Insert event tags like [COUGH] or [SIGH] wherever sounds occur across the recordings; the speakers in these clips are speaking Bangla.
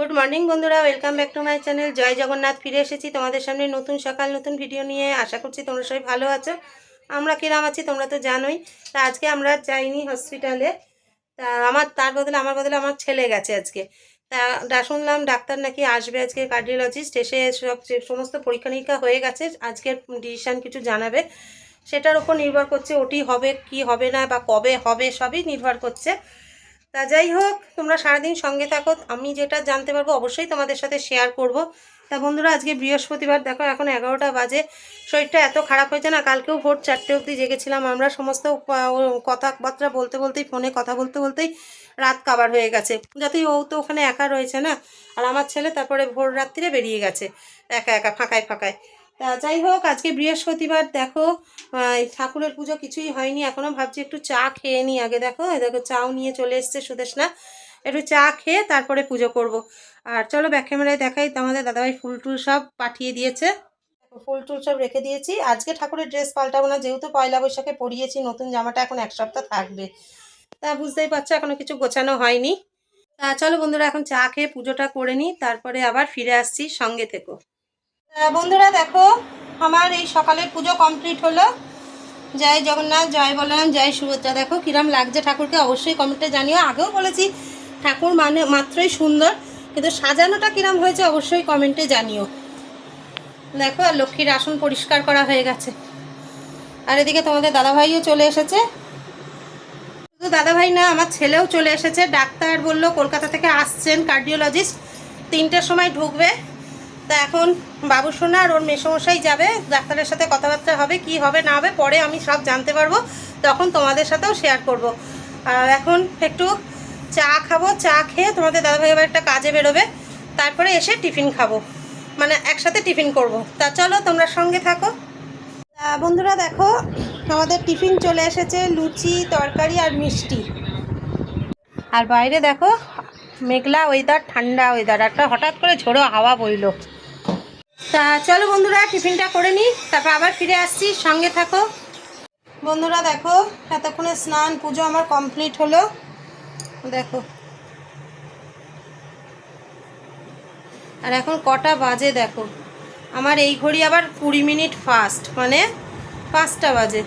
গুড মর্নিং বন্ধুরা, welcome back to my channel. জয় জগন্নাথ, ফিরে এসেছি তোমাদের সামনে নতুন সকাল, নতুন ভিডিও নিয়ে। আশা করছি তোমরা সবাই ভালো আছো। আমরা কিরাম আছি তোমরা তো জানোই। তা আজকে আমরা যাইনি হসপিটালে তা আমার, তার বদলে, আমার বদলে আমার ছেলে গেছে আজকে। তা শুনলাম, ডাক্তার নাকি আসবে আজকে কার্ডিওলজিস্ট এসে সব সমস্ত পরীক্ষা নিরীক্ষা হয়ে গেছে, আজকের ডিসিশান কিছু জানাবে। সেটার উপর নির্ভর করছে ওটি হবে, কি হবে না, বা কবে হবে, সবই নির্ভর করছে। তা যাই হোক, তোমরা সারাদিন সঙ্গে থাকো। আমি যেটা জানতে পারব অবশ্যই তোমাদের সাথে শেয়ার করব। তা বন্ধুরা, আজকে বৃহস্পতিবার, দেখো এখন এগারোটা বাজে। শরীরটা এত খারাপ হয়েছে না, কালকেও ভোর চারটে অবধি জেগেছিলাম। আমরা সমস্ত কথাবার্তা বলতে বলতেই, ফোনে কথা বলতে বলতেই রাত কাবার হয়ে গেছে। যাতেই ও তো ওখানে একা রয়েছে না। আর আমার ছেলে তারপরে ভোর রাত্রিরে বেরিয়ে গেছে, একা একা, ফাঁকায় ফাঁকায়। তা যাই হোক, আজকে বৃহস্পতিবার, দেখো ঠাকুরের পুজো কিছুই হয়নি, এখনও ভাবছি একটু চা খেয়ে নিই। আগে দেখো দেখো, চাও নিয়ে চলে এসছে সুদেশনা। একটু চা খেয়ে তারপরে পুজো করব। আর চলো ব্যাক ক্যামেরায় দেখাই, তো আমাদের দাদাভাই ফুল টুল সব পাঠিয়ে দিয়েছে। ফুল টুল সব রেখে দিয়েছি। আজকে ঠাকুরের ড্রেস পাল্টাবো না, যেহেতু পয়লা বৈশাখে পরিয়েছি, নতুন জামাটা এখন এক সপ্তাহ থাকবে। তা বুঝতেই পারছ, এখনও কিছু গোছানো হয়নি। তা চলো বন্ধুরা, এখন চা খেয়ে পুজোটা করে নিই, তারপরে আবার ফিরে আসছি সঙ্গে থেকো বন্ধুরা দেখো, আমার এই সকালের পুজো কমপ্লিট হলো। জয় জগন্নাথ, জয় বলরাম, জয় সুভদ্রা। দেখো কিরম লাগছে ঠাকুরকে, অবশ্যই কমেন্টে জানিও। আগেও বলেছি, ঠাকুর মানে মাত্রই সুন্দর, কিন্তু সাজানোটা কিরম হয়েছে অবশ্যই কমেন্টে জানিও। দেখো, আর লক্ষ্মীর আসন পরিষ্কার করা হয়ে গেছে। আর এদিকে তোমাদের দাদাভাইও চলে এসেছে। শুধু দাদাভাই না, আমার ছেলেও চলে এসেছে। ডাক্তার বলল, কলকাতা থেকে আসছেন কার্ডিওলজিস্ট তিনটের সময় ঢুকবে। তা এখন বাবু সোনা আর ওর মেসমশাই যাবে, ডাক্তারের সাথে কথাবার্তা হবে, কি হবে না হবে, পরে আমি সব জানতে পারব, তখন তোমাদের সাথেও শেয়ার করব। আর এখন একটু চা খাব, চা খেয়ে তোমাদের দাদাভাই আবার একটা কাজে বেরোবে, তারপরে এসে টিফিন খাব মানে একসাথে টিফিন করব। তা চলো তোমরা সঙ্গে থাকো। বন্ধুরা দেখো, আমাদের টিফিন চলে এসেছে, লুচি, তরকারি আর মিষ্টি। আর বাইরে দেখো, মেঘলা ওয়েদার ঠান্ডা ওয়েদার একটা হঠাৎ করে ঝোড়ো হাওয়া বইলো। তা চলো বন্ধুরা, টিফিনটা করে নিই, তারপর আবার ফিরে আসছি, সঙ্গে থাকো। বন্ধুরা, দেখো, এতক্ষণে স্নান, পুজো আমার কমপ্লিট হলো। দেখো। আর এখন কটা বাজে, দেখো। আমার এই ঘড়ি আবার কুড়ি মিনিট ফাস্ট মানে পাঁচটা বাজে।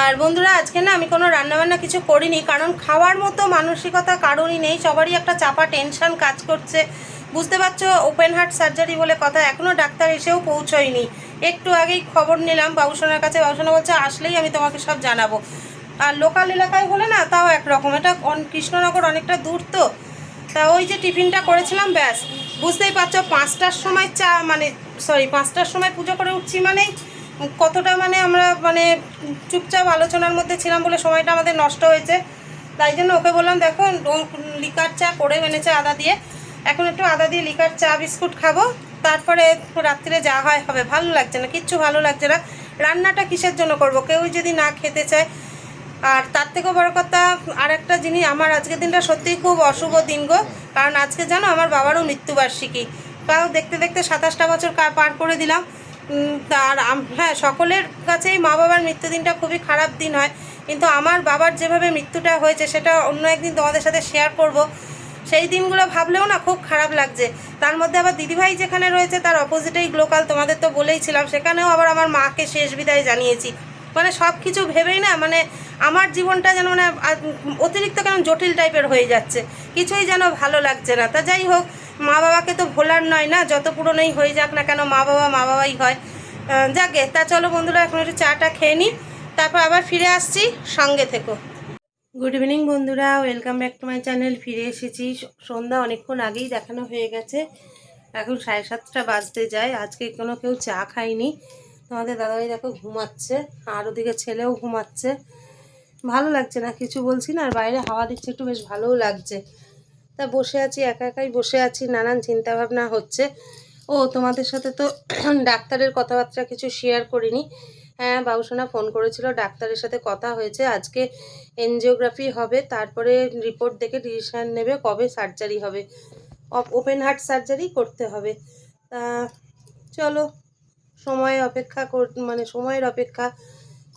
আর বন্ধুরা, আজকে না আমি কোনো রান্নাবান্না কিছু করিনি, কারণ খাওয়ার মতো মানসিকতা কারোরই নেই, সবারই একটা চাপা টেনশান কাজ করছে। বুঝতে পারছ ওপেন হার্ট সার্জারি বলে কথা এখনও ডাক্তার এসেও পৌঁছয়নি। একটু আগেই খবর নিলাম, বাবুসোনার কাছে, বাবুসোনা বলছে, আসলেই আমি তোমাকে সব জানাব। আর লোকাল এলাকায় হলে না, তাও একরকম। এটা কৃষ্ণনগর অনেকটা দূর তো। তা ওই যে টিফিনটা করেছিলাম, ব্যাস। বুঝতেই পারছ, পাঁচটার সময় চা মানে সরি পাঁচটার সময় পুজো করে উঠছি মানে কতটা মানে আমরা মানে চুপচাপ আলোচনার মধ্যে ছিলাম বলে সময়টা আমাদের নষ্ট হয়েছে। তাই জন্য ওকে বললাম, দেখো লিকার চা করে এনেছে আদা দিয়ে। এখন একটু আদা দিয়ে লিকার চা বিস্কুট খাব। তারপরে রাত্রিরে যা হয় হবে। ভালো লাগছে না, কিচ্ছু ভালো লাগছে না। রান্নাটা কিসের জন্য করব? কেউ যদি না খেতে চায়। আর তার থেকেও বড় কথা আর একটা জিনিস, আমার আজকের দিনটা সত্যিই খুব অশুভ দিন গো। কারণ আজকে জানো, আমার বাবারও মৃত্যুবার্ষিকী। তাও দেখতে দেখতে সাতাশটা বছর পার করে দিলাম। আর হ্যাঁ সকলের কাছেই মা বাবার মৃত্যুদিনটা খুবই খারাপ দিন হয়। কিন্তু আমার বাবার যেভাবে মৃত্যুটা হয়েছে, সেটা অন্য একদিন তোমাদের সাথে শেয়ার করব। সেই দিনগুলো ভাবলেও না খুব খারাপ লাগছে। তার মধ্যে আবার দিদিভাই যেখানে রয়েছে তার অপোজিটেই লোকাল তোমাদের তো বলেইছিলাম, সেখানেও আবার আমার মাকে শেষ বিদায় জানিয়েছি। মানে সব কিছু ভেবেই না মানে আমার জীবনটা যেন মানে অতিরিক্ত কেন জটিল টাইপের হয়ে যাচ্ছে। কিছুই যেন ভালো লাগছে না। তা যাই হোক, মা বাবাকে তো ভোলার নয় না, যত পুরনোই হয়ে যাক না কেন মা বাবা মা বাবাই হয়। যাকে তা চলো বন্ধুরা, এখন একটু চাটা খেয়ে নিই তারপর আবার ফিরে আসছি, সঙ্গে থেকো। গুড ইভিনিং বন্ধুরা। Welcome back to my channel ফিরে এসেছি। সন্ধ্যা অনেকক্ষণ আগেই দেখানো হয়ে গেছে। এখন সাড়ে সাতটা বাজতে যায়। আজকে কোনো কেউ চা খায়নি। তোমাদের দাদাভাই দেখো ঘুমাচ্ছে। আর ওদিকে ছেলেও ঘুমাচ্ছে। ভালো লাগছে না, কিছু বলছি না। আর বাইরে হাওয়া দিচ্ছে, একটু বেশ ভালোও লাগছে। তা বসে আছি, একা একাই বসে আছি। নানান চিন্তাভাবনা হচ্ছে। ও, তোমাদের সাথে তো [CLEARS THROAT] ডাক্তারের কথাবার্তা কিছু শেয়ার করিনি। হ্যাঁ বাবুসোনা ফোন করেছিল, ডাক্তারের সাথে কথা হয়েছে, আজকে এনজিওগ্রাফি হবে, তারপরে রিপোর্ট দেখে ডিসিশান নেবে কবে সার্জারি হবে। ওপেন হার্ট সার্জারি করতে হবে। তা চলো, সময় অপেক্ষা কর মানে সময়ের অপেক্ষা,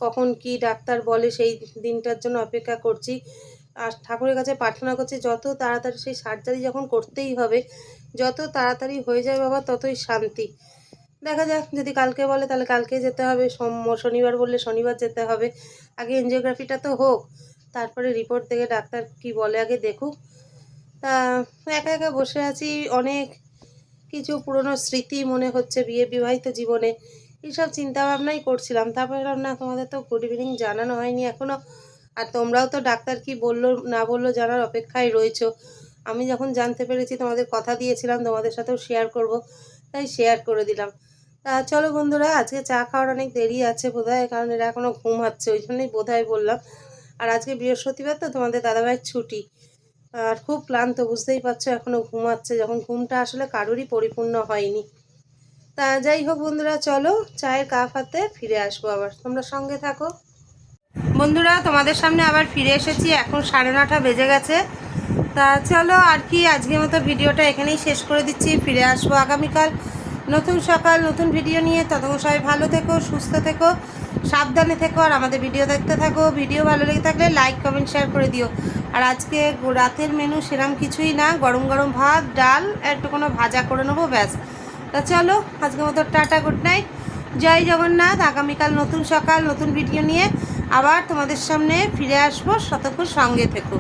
কখন কি ডাক্তার বলে সেই দিনটার জন্য অপেক্ষা করছি। আর ঠাকুরের কাছে প্রার্থনা করছি, যত তাড়াতাড়ি সেই সার্জারি যখন করতেই হবে, যত তাড়াতাড়ি হয়ে যায় বাবা, ততই শান্তি। দেখা যাক, যদি কালকে বলে তাহলে কালকে যেতে হবে। সোম- শনিবার বললে শনিবার যেতে হবে। আগে এনজিওগ্রাফিটা তো হোক, তারপরে রিপোর্ট দেখে ডাক্তার কি বলে আগে দেখুক। তা একা একা বসে আছি, অনেক কিছু পুরনো স্মৃতি মনে হচ্ছে বিয়ে বিবাহিত জীবনে। এইসব চিন্তা ভাবনাই করছিলাম। তারপরে না, তোমাদের তো গুড ইভিনিং জানানো হয়নি এখনও আর তোমরাও তো ডাক্তার কি বলল, না বলল জানার অপেক্ষায় রয়েছো। আমি যখন জানতে পেরেছি, তোমাদের কথা দিয়েছিলাম, তোমাদের সাথেও শেয়ার করব। তাই শেয়ার করে দিলাম। তা চলো বন্ধুরা, আজকে চা খাওয়ার অনেক দেরি আছে বোধহয়, কারণ এরা এখনও ঘুমাচ্ছে, ওই জন্যই বোধহয় বললাম। আর আজকে বৃহস্পতিবার তো তোমাদের দাদাভাইয়ের ছুটি, আর খুব ক্লান্ত, বুঝতেই পারছ এখনও ঘুমাচ্ছে, যখন ঘুমটা আসলে কারোরই পরিপূর্ণ হয়নি। তা যাই হোক বন্ধুরা, চলো চায়ের কাপ হাতে ফিরে আসব আবার, তোমরা সঙ্গে থাকো। বন্ধুরা, তোমাদের সামনে আবার ফিরে এসেছি, এখন সাড়ে নটা বেজে গেছে। তা চলো আর কি, আজকের মতো ভিডিওটা এখানেই শেষ করে দিচ্ছি, ফিরে আসব আগামীকাল। নতুন সকাল, নতুন ভিডিও নিয়ে ততক্ষণ সবাই ভালো থেকো, সুস্থ থেকো, সাবধানে থেকো, আর আমাদের ভিডিও দেখতে থাকো। ভিডিও ভালো লেগে থাকলে লাইক কমেন্ট শেয়ার করে দিও। আর আজকে রাতের মেনু সেরম কিছুই না, গরম গরম ভাত, ডাল একটু কোনো ভাজা করে নেব, ব্যাস। তা চলো, আজকের মতো টাটা গুড নাইট জয় জগন্নাথ, আগামীকাল নতুন সকাল, নতুন ভিডিও নিয়ে আবার তোমাদের সামনে ফিরে আসব। ততক্ষণ সঙ্গে থেকো।